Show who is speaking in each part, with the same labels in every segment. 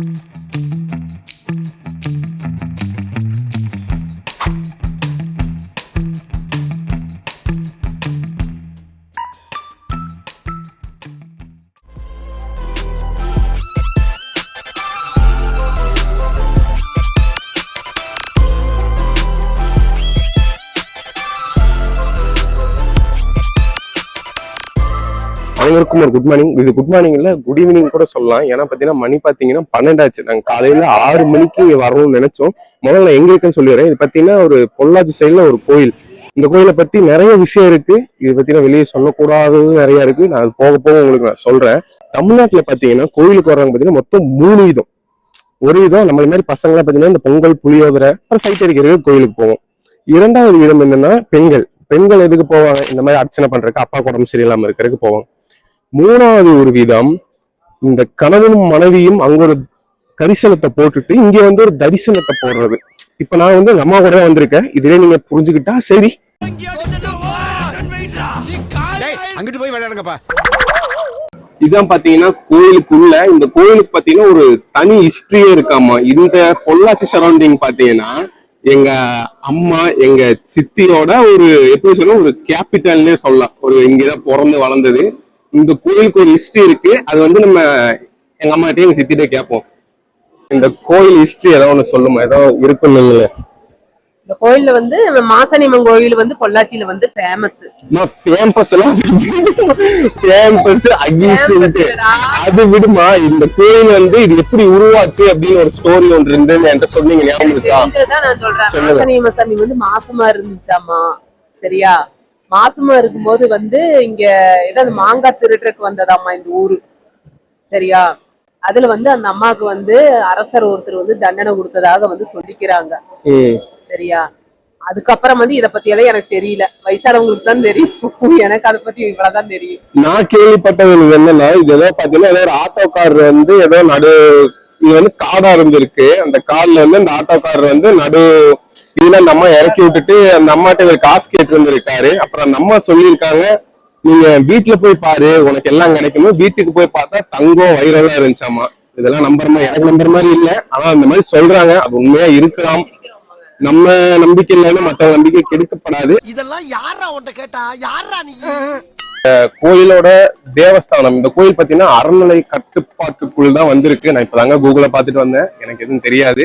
Speaker 1: thank you அனைவருக்கும் ஒரு good morning இது குட் மார்னிங் இல்ல குட் ஈவினிங் கூட சொல்லலாம். ஏன்னா பாத்தீங்கன்னா மணி பாத்தீங்கன்னா பன்னெண்டாச்சு. நாங்க காலையில ஆறு மணிக்கு இங்க வரணும்னு நினைச்சோம். முதல்ல எங்க இருக்குன்னு சொல்லிடுறேன். இது பாத்தீங்கன்னா ஒரு பொள்ளாச்சி சைடுல ஒரு கோயில். இந்த கோயிலை பத்தி நிறைய விஷயம் இருக்கு. இது பத்தினா வெளியே சொல்லக்கூடாதது நிறைய இருக்கு. நான் அது போக போக உங்களுக்கு நான் சொல்றேன். தமிழ்நாட்டுல பாத்தீங்கன்னா கோயிலுக்கு வர்றவங்க பாத்தீங்கன்னா மொத்தம் மூணு விதம். ஒரு விதம் நம்மள மாதிரி பசங்களாம் பாத்தீங்கன்னா இந்த பொங்கல் புளியோதரை அப்புறம் சைட் அடிக்கிறதுக்கு கோயிலுக்கு போவோம். இரண்டாவது விதம் என்னன்னா பெண்கள். பெண்கள் எதுக்கு போவாங்க? இந்த மாதிரி அர்ச்சனை பண்றதுக்கு அப்பா உடம்பு சரியில்லாம இருக்கிறதுக்கு போவாங்க. மூணாவது ஒரு விதம் இந்த கணவனும் மனைவியும் அங்க ஒரு கரிசனத்தை போட்டுட்டு இங்க வந்து ஒரு தரிசனத்தை போடுறது. இப்ப நான் வந்து அம்மா கூட வந்திருக்கேன். இதுவே நீங்க புரிஞ்சுக்கிட்டா சரி.
Speaker 2: அங்கிட்டு போய் விளையாடுங்கப்பா.
Speaker 1: இதான் பாத்தீங்கன்னா கோயிலுக்குள்ள இந்த கோயிலுக்கு பாத்தீங்கன்னா ஒரு தனி ஹிஸ்டரியே இருக்காமா இந்த பொள்ளாச்சி சரௌண்டிங் பாத்தீங்கன்னா எங்க அம்மா எங்க சித்தியோட ஒரு எப்படி சொல்ல ஒரு கேபிட்டல்னே சொல்லலாம். ஒரு இங்கதான் பிறந்து வளர்ந்தது. இந்த கோயிலுக்கு ஒரு ஹிஸ்டரி இருக்கு. அது வந்து நம்ம எங்க அம்மாட்டையும் எங்க சித்திட்டே கேட்போம். இந்த கோயில் ஹிஸ்டரி ஏதோ ஒண்ணு சொல்லுமா? ஏதோ இருக்குன்னு
Speaker 3: இந்த கோயில்ல வந்து மாசனியம்மன் கோயில் வந்து பொள்ளாச்சியில வந்து ஃபேமஸ்
Speaker 1: கேம்பஸ் எல்லாம் கேம்பஸ் அகிசுன்ட்டு அது விடுமா? இந்த கோயில் வந்து இது எப்படி உருவாச்சு அப்படின்னு ஒரு ஸ்டோரி ஒன்று இருந்து என்கிட்ட சொன்னீங்க ஞாபகம் இருக்கா?
Speaker 3: நான் சொல்றேன். மாசனியம்மன் வந்து மாசமா இருந்துச்சாமா சரியா? மாசமா இருக்கும்போது வந்து இங்க ஏதாவது மாங்காய் திருட்டுறதுக்கு வந்ததாமா இந்த ஊரு. சரியா? அதுல வந்து அந்த அம்மாவுக்கு வந்து அரசர் ஒருத்தர் வந்து தண்டனை கொடுத்ததாக வந்து சொல்லிக்கிறாங்க.
Speaker 1: ம்
Speaker 3: சரியா? அதுக்கப்புறம் வந்து இத பத்தி எல்லாம் எனக்கு தெரியல. வயசானவங்களுக்கு தான் தெரியும். எனக்கு அதை பத்தி இவ்வளவுதான் தெரியும்.
Speaker 1: நான் கேள்விப்பட்டது எனக்கு என்னன்னா இது ஏதோ பாத்தீங்கன்னா ஏதோ ஒரு ஆட்டோக்காரர் வந்து ஏதோ நடு இது வந்து காடா இருந்திருக்கு. அந்த கார்ல வந்து அந்த ஆட்டோக்காரர் வந்து நடு இதுல அந்த அம்மா இறக்கி விட்டுட்டு அந்த அம்மாட்ட இவர் காசு கேட்டு இருந்திருக்காரு அப்புறம் அந்த அம்மா சொல்லியிருக்காங்க நீங்க வீட்டுல போய் பாரு உனக்கு எல்லாம் கிடைக்குமோ வீட்டுக்கு போய் பார்த்தா தங்கம் வைரலா இருந்துச்சாமா. இதெல்லாம் நம்புற மாதிரி எனக்கு நம்புற மாதிரி இல்ல. ஆனா அந்த மாதிரி சொல்றாங்க. அது உண்மையா இருக்கலாம். நம்ம நம்பிக்கை இல்லைன்னா மத்தவங்க நம்பிக்கை கெடுக்கப்படாது.
Speaker 2: இதெல்லாம் யாரா உன்ட்ட கேட்டா? யாரா நீ?
Speaker 1: கோயிலோட தேவஸ்தானம். இந்த கோயில் பாத்தீங்கன்னா அறநிலை கட்டுப்பாட்டுக்குள் தான் வந்திருக்கு. நான் இப்பதாங்க கூகுள பாத்துட்டு வந்தேன். எனக்கு எதுவும் தெரியாது.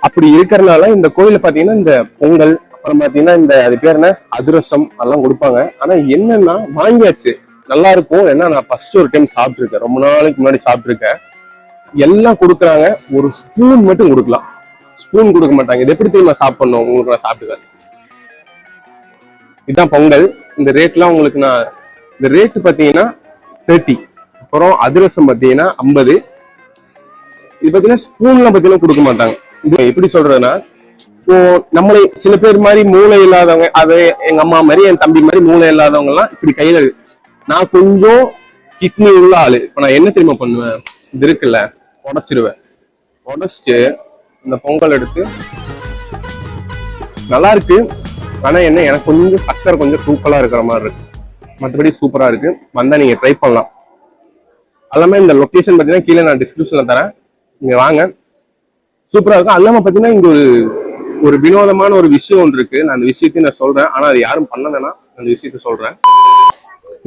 Speaker 1: அப்படி இருக்கறனால இந்த கோயில பாத்தீங்கன்னா இந்த பொங்கல் அப்புறம் பாத்தீங்கன்னா இந்த அது பேர் என்ன? அதிரசம் அதெல்லாம் கொடுப்பாங்க. ஆனா என்னன்னா வாங்கியாச்சு. நல்லா இருக்கும். ஏன்னா நான் ஃபர்ஸ்ட் ஒரு டைம் சாப்பிட்டுருக்கேன். ரொம்ப நாளைக்கு முன்னாடி சாப்பிட்டுருக்கேன். எல்லாம் கொடுக்குறாங்க. ஒரு ஸ்பூன் மட்டும் கொடுக்கலாம். ஸ்பூன் கொடுக்க மாட்டாங்க. இது எப்படி தெரியுமா சாப்பிடணும்? உங்களுக்கு நான் சாப்பிட்டுக்காது இதுதான் பொங்கல். இந்த ரேட்லாம் உங்களுக்கு நான் இந்த ரேட் பார்த்தீங்கன்னா தேர்ட்டி அப்புறம் அதிரசம் பார்த்தீங்கன்னா ஐம்பது. இது பார்த்தீங்கன்னா ஸ்பூன்லாம் பார்த்தீங்கன்னா கொடுக்க மாட்டாங்க. இது எப்படி சொல்றதுன்னா இப்போ நம்மளை சில பேர் மாதிரி மூளை இல்லாதவங்க அது எங்க அம்மா மாதிரி என் தம்பி மாதிரி மூளை இல்லாதவங்க எல்லாம் இப்படி கையில நான் கொஞ்சம் கிட்னி உள்ள ஆளு. இப்ப நான் என்ன தெரியுமா பண்ணுவேன்? இது இருக்குல்ல உடச்சிருவேன். உடச்சிட்டு இந்த பொங்கல் எடுத்து நல்லா இருக்கு. ஆனா என்ன எனக்கு கொஞ்சம் சக்கரை கொஞ்சம் தூக்கலா இருக்கிற மாதிரி இருக்கு. மற்றபடி சூப்பரா இருக்கு. வந்தா நீங்க ட்ரை பண்ணலாம். எல்லாமே இந்த லொக்கேஷன் பார்த்தீங்கன்னா கீழே நான் டிஸ்கிரிப்ஷன்ல தரேன். நீங்க வாங்க. சூப்பரா இருக்கும். அல்லாம பார்த்தீங்கன்னா இங்க ஒரு ஒரு வினோதமான ஒரு விஷயம் ஒன்று இருக்கு. நான் அந்த விஷயத்தையும் நான் சொல்றேன். ஆனா அது யாரும் பண்ணலன்னா அந்த விஷயத்த சொல்றேன்.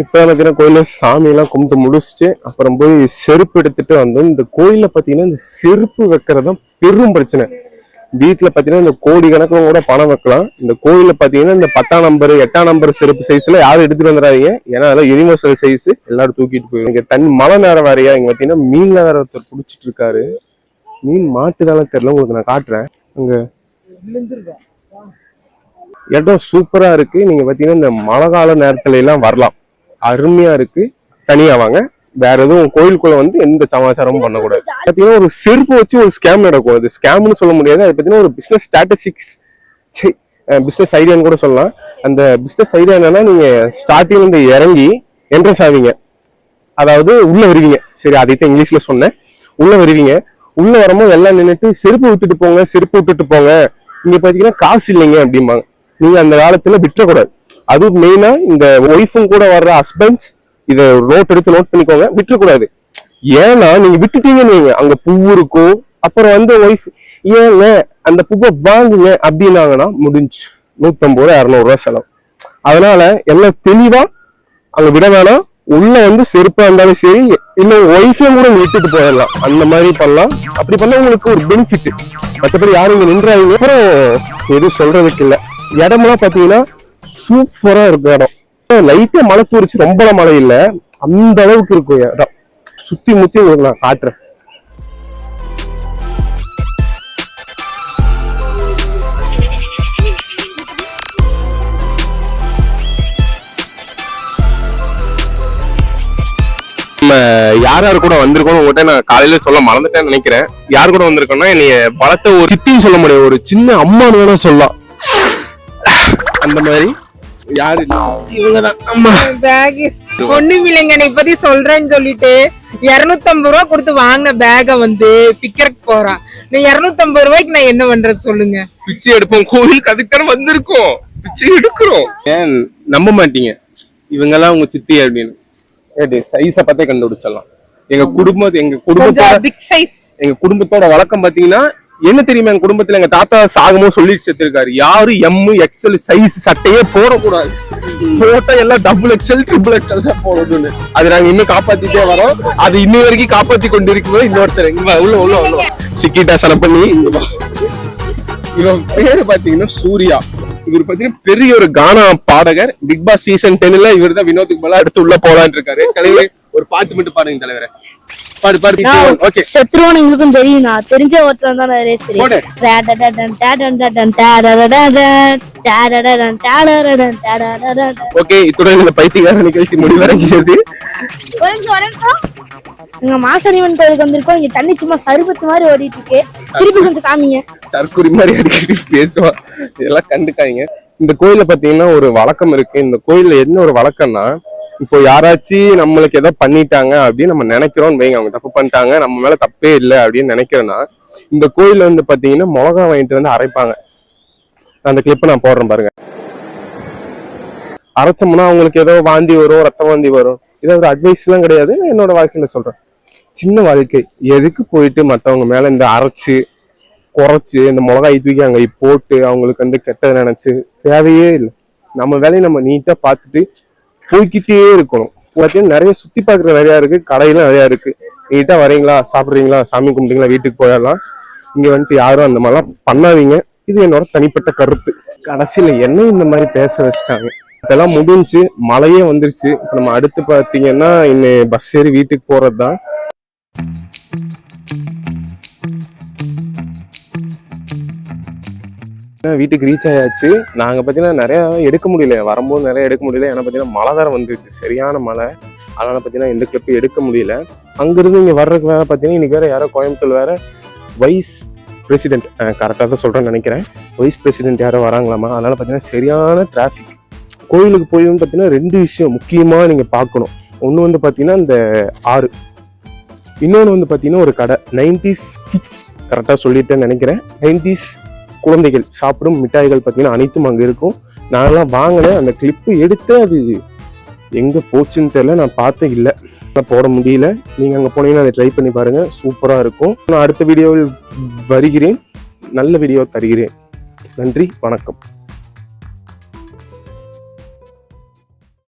Speaker 1: இப்ப பார்த்தீங்கன்னா கோயில சாமி எல்லாம் கும்பிட்டு முடிச்சுட்டு அப்புறம் போய் செருப்பு எடுத்துட்டு வந்தோம். இந்த கோயிலில் பாத்தீங்கன்னா இந்த செருப்பு வைக்கிறது தான் பெரும் பிரச்சனை. வீட்டுல பாத்தீங்கன்னா இந்த கோடி கணக்கில் கூட பணம் வைக்கலாம். இந்த கோயிலில் பாத்தீங்கன்னா இந்த பத்தாம் நம்பர் எட்டாம் நம்பர் செருப்பு சைஸ்ல யாரும் எடுத்துட்டு வந்துடாதீங்க. ஏன்னா அதெல்லாம் யூனிவர்சல் சைஸ் எல்லாரும் தூக்கிட்டு போயிடும் இங்க தண்ணி மழை நேரம் வேறையா இங்க பாத்தீங்கன்னா மீன் நேரம் ஒருத்தர் புடிச்சிட்டு இருக்காரு. மீன் மாட்டுதால தெரியல உங்களுக்கு நான் காட்டுறேன். அங்க இடம் சூப்பரா இருக்கு. நீங்க பாத்தீங்கன்னா இந்த மழை கால நேரத்துல எல்லாம் வரலாம். அருமையா இருக்கு. தனியா வாங்க. வேற எதுவும் கோயிலுக்குள்ள வந்து எந்த சமாச்சாரமும் பண்ணக்கூடாது. பாத்தீங்கன்னா ஒரு செருப்பு வச்சு ஒரு ஸ்கேம் நடக்கும். அது ஸ்கேம்னு சொல்ல முடியாது. அது பாத்தீங்கன்னா ஒரு பிசினஸ் ஸ்டாட்டிஸ்டிக்ஸ் பிசினஸ் ஐடியான்னு கூட சொல்லலாம். அந்த பிசினஸ் ஐடியா என்னன்னா நீங்க ஸ்டார்டிங்ல இருந்து இறங்கி என்ட்ரன்ஸ் ஆவீங்க. அதாவது உள்ள வருவீங்க. சரி அதைத்தான் இங்கிலீஷ்ல சொன்னேன். உள்ள வருவீங்க. உள்ள வரும்போது எல்லாம் நின்றுட்டு செருப்பு விட்டுட்டு போங்க செருப்பு விட்டுட்டு போங்க. இங்க பாத்தீங்கன்னா காசு இல்லைங்க அப்படிம்பாங்க. நீங்க அந்த காலத்துல விட்டுறக்கூடாது. அதுவும் மெயினா இந்த ஒய்ஃபும் கூட வர்ற ஹஸ்பண்ட்ஸ் இதை நோட் எடுத்து நோட் பண்ணிக்கோங்க. விட்டுறக்கூடாது. ஏன்னா நீங்க விட்டுட்டீங்கன்னு வைங்க, அங்க பூ இருக்கும் அப்புறம் வந்து ஒய்ஃப் ஏங்க அந்த பூவை வாங்குங்க அப்படின்னாங்கன்னா முடிஞ்சு. நூத்தம்பது ரூபா இரநூறுவா செலவு. அதனால எல்லாம் தெளிவா அங்க விட வேணாம். உள்ள வந்து செருப்பா இருந்தாலும் சரி இல்ல ஒய்ஃபையும் கூட விட்டுட்டு போயிடலாம். அந்த மாதிரி பண்ணலாம். அப்படி பண்ணா உங்களுக்கு ஒரு பெனிஃபிட் மற்றபடி யாரும் இங்க நின்றாங்க அப்புறம் எதுவும் சொல்றதுக்கு இல்ல. இடமெல்லாம் பாத்தீங்கன்னா சூப்பரா இருக்கும் இடம். லைட்டா மழை தூரிச்சு ரொம்ப மழை இல்ல. அந்த அளவுக்கு இருக்கும் இடம். சுத்தி முத்தி உங்களுக்கு நான் காட்டுறேன். யார் யார் கூட வந்திருக்கோம் உங்ககிட்ட நான் காலையில சொல்ல மறந்துட்டேன்னு நினைக்கிறேன். யார் கூட வந்திருக்கோம்னா என்னைய வளர்த்த ஒரு சித்தின்னு சொல்ல முடியாது ஒரு சின்ன அம்மான்னு வேணா சொல்லலாம். அந்த மாதிரி யாரு? இவங்கதான். அம்மா.
Speaker 4: பேக். ஒண்ணும் இல்லைங்க நீ இப்பதி சொல்றேன்னு சொல்லிட்டு இருநூத்தம்பது ரூபா கொடுத்து வாங்கின பேக வந்து பிக்கருக்கு போறான். நீ இருநூத்தம்பது ரூபாய்க்கு நான் என்ன பண்றது சொல்லுங்க.
Speaker 1: பிச்சை எடுப்போம். கோவிலுக்கு அதுக்கு வந்திருக்கோம். பிச்சை எடுக்கிறோம். ஏன் நம்ப மாட்டீங்க? இவங்கெல்லாம் உங்க சித்தி அப்படின்னு. சைஸ பார்த்தே கண்டுபிடிச்சிடலாம். எங்க குடும்பம் எங்க குடும்பத்தோட எங்க குடும்பத்தோட வழக்கம் பாத்தீங்கன்னா என்ன தெரியுமா எங்க குடும்பத்துல எங்க தாத்தா சாகமும் சொல்லிட்டு செத்துருக்காரு. யாரும் எம் எக்ஸல் சைஸ் சட்டையே போடக்கூடாது. போட்டா எல்லாம் டபுள் எக்ஸல் ட்ரிபிள் எக்ஸல் தான் போடணும்னு. அது நாங்க இன்னும் காப்பாத்திட்டே வரோம். அது இன்னி வரைக்கும் காப்பாத்தி கொண்டு இருக்கும்போது இன்னொருத்தர் இங்க உள்ள உள்ள உள்ள சிக்கிட்டா சன பண்ணி. இவன் பேரு பாத்தீங்கன்னா சூர்யா. இவர் பாத்தீங்கன்னா பெரிய ஒரு கானா பாடகர். பிக் பாஸ் சீசன் டென்ல இவர் தான் வினோத்துக்கு மேல அடுத்து உள்ள போலான்னு இருக்காரு. ஒரு பாட்டு மட்டும் பாடுங்க தலைவரே பாடு பாடு ஓகே
Speaker 5: செத்துருவோம் எங்களுக்கும் தெரியும் நான் தெரிஞ்ச ஒருத்தர் தான் ரேசரி
Speaker 1: போடு. ஓகே இத்துடன் இந்த பைத்தியக்கார நிகழ்ச்சி முடிவடைகிறது
Speaker 5: எங்க மாசனிவன் கோயிலுக்கு வந்திருக்கோம் இங்க தண்ணி சும்மா சருபத்து மாதிரி ஓடிட்டு இருக்கு திருப்பி கொஞ்சம் காமிங்க
Speaker 1: தற்கொலை மாதிரி அடிக்கடி பேசுவா இதெல்லாம் கண்டுக்காதீங்க இந்த கோயில்ல பாத்தீங்கன்னா ஒரு வழக்கம் இருக்கு இந்த கோயில்ல என்ன ஒரு வழக்கம்னா இப்போ யாராச்சும் நம்மளுக்கு ஏதோ பண்ணிட்டாங்க அப்படின்னு நம்ம நினைக்கிறோம் வைங்க. அவங்க தப்பு பண்ணிட்டாங்க நம்ம மேல தப்பே இல்லை அப்படின்னு நினைக்கிறேன்னா இந்த கோயில்ல வந்து பாத்தீங்கன்னா மிளகா வாங்கிட்டு வந்து அரைப்பாங்க. அந்த கிளிப்பை நான் போடுறேன் பாருங்க. அரைச்சோம்னா அவங்களுக்கு ஏதோ வாந்தி வரும் ரத்த வாந்தி வரும். இது ஒரு அட்வைஸ் எல்லாம் கிடையாது. என்னோட வாழ்க்கையில சொல்றேன். சின்ன வாழ்க்கை. எதுக்கு போயிட்டு மற்றவங்க மேல இந்த அரைச்சு குறைச்சு இந்த மிளகாய் தூக்கி அங்கே போட்டு அவங்களுக்கு வந்து கெட்டதை நினைச்சு தேவையே இல்லை. நம்ம வேலையை நம்ம நீட்டா பார்த்துட்டு போய்கிட்டே இருக்கணும். பார்த்தீங்கன்னா நிறைய சுத்தி பார்க்குற நிறையா இருக்கு. கடையெல்லாம் நிறையா இருக்கு. நீட்டா வரீங்களா? சாப்பிட்றீங்களா? சாமி கும்பிட்டீங்களா? வீட்டுக்கு போயிடலாம். இங்க வந்துட்டு யாரும் அந்த மாதிரிலாம் பண்ணாதீங்க. இது என்னோட தனிப்பட்ட கருத்து. கடைசியில என்ன இந்த மாதிரி பேச வச்சுட்டாங்க. இதெல்லாம் முடிஞ்சு மழையே வந்துருச்சு. இப்ப நம்ம அடுத்து பாத்தீங்கன்னா இன்னும் பஸ் ஏறி வீட்டுக்கு போறது தான் வீட்டுக்கு ரீச் ஆயாச்சு. நாங்கள் பார்த்தீங்கன்னா நிறையா எடுக்க முடியல. வரும்போது நிறையா எடுக்க முடியல. ஏன்னா பார்த்தீங்கன்னா மழை வேற வந்துருச்சு. சரியான மழை. அதனால் பார்த்தீங்கன்னா எந்த கிளிப்பும் எடுக்க முடியல. அங்கேருந்து இங்கே வர்றதுக்கு வேறு பார்த்தீங்கன்னா இன்றைக்கி வேறு யாரோ கோயம்புத்தூர் வேற வைஸ் பிரசிடென்ட் கரெக்டாக தான் சொல்கிறேன்னு நினைக்கிறேன். வைஸ் பிரசிடென்ட் யாரோ வராங்களாமா? அதனால் பார்த்தீங்கன்னா சரியான டிராஃபிக் கோயிலுக்கு போய் வந்து ரெண்டு விஷயம் முக்கியமாக நீங்கள் பார்க்கணும். ஒன்று வந்து பார்த்தீங்கன்னா இந்த ஆறு. இன்னொன்று வந்து பார்த்தீங்கன்னா ஒரு கடை. நைன்டிஸ் கிட்ஸ் கரெக்டாக சொல்லிட்டேன்னு நினைக்கிறேன். நைன்டிஸ் குழந்தைகள் சாப்பிடும் மிட்டாய்கள் பார்த்தீங்கன்னா அனைத்தும் அங்கே இருக்கும். நான்லாம் வாங்கினேன் அந்த கிளிப்பு எடுத்து அது. எங்கே போச்சுன்னு தெரியல. நான் பார்த்து இல்லை. நான் போட முடியல. நீங்கள் அங்கே போனீங்கன்னா அதை ட்ரை பண்ணி பாருங்கள் சூப்பராக இருக்கும். நான் அடுத்த வீடியோவில் வருகிறேன். நல்ல வீடியோ தருகிறேன். நன்றி. வணக்கம்.